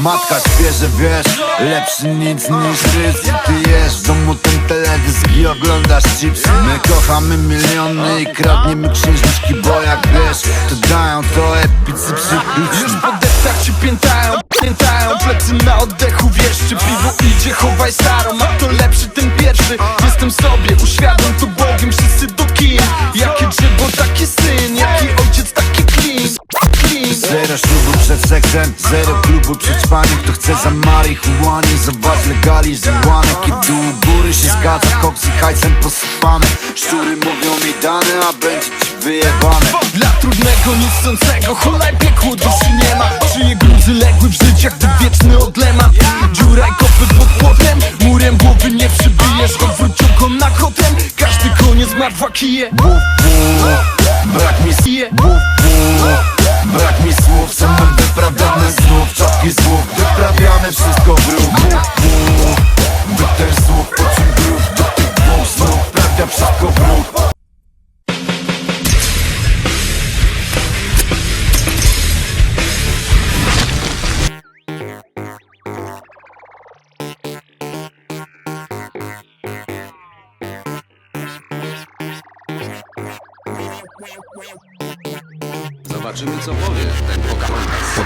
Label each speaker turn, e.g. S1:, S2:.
S1: Matka świeże, wiesz, lepszy nic niż rys I ty jesz w domu ten teledysk i oglądasz chipsy My kochamy miliony i kradniemy księżniczki Bo jak wiesz, to dają to epicy
S2: Już
S1: psychiczni
S2: po deszczach ci piętają, piętają Plecy na oddechu, wiesz, czy piwo idzie Chowaj starą, a to lepszy ten pierwszy. Jestem sobie, uświadom to Bogiem Wszyscy do kin. Jakie
S1: Zero ślubu przed seksem, zero klubu przed ćpaniem Kto chce za marihuanie, zobacz legalizowane Kiedy u góry się zgadza, koks i hajsem posypane. Szczury mówią mi dane, a będzie ci wyjebane.
S2: Dla trudnego, niechcącego Cholaj piekło, duszy nie ma. Czyje gruzy legły w życiach, gdy wieczny odlemat Dziura i kopy pod płotem Murem głowy nie przybijesz Odwróć na kotem. Każdy koniec ma dwa kije.
S1: Buf, buf, znów czapki słów Wyprawiamy wszystko w ruch Buf, buf, do tych słów Po czym grób, do tych dwóch snów Prawda wszystko w ruch
S3: Zobaczymy co powie ten Pocahontas.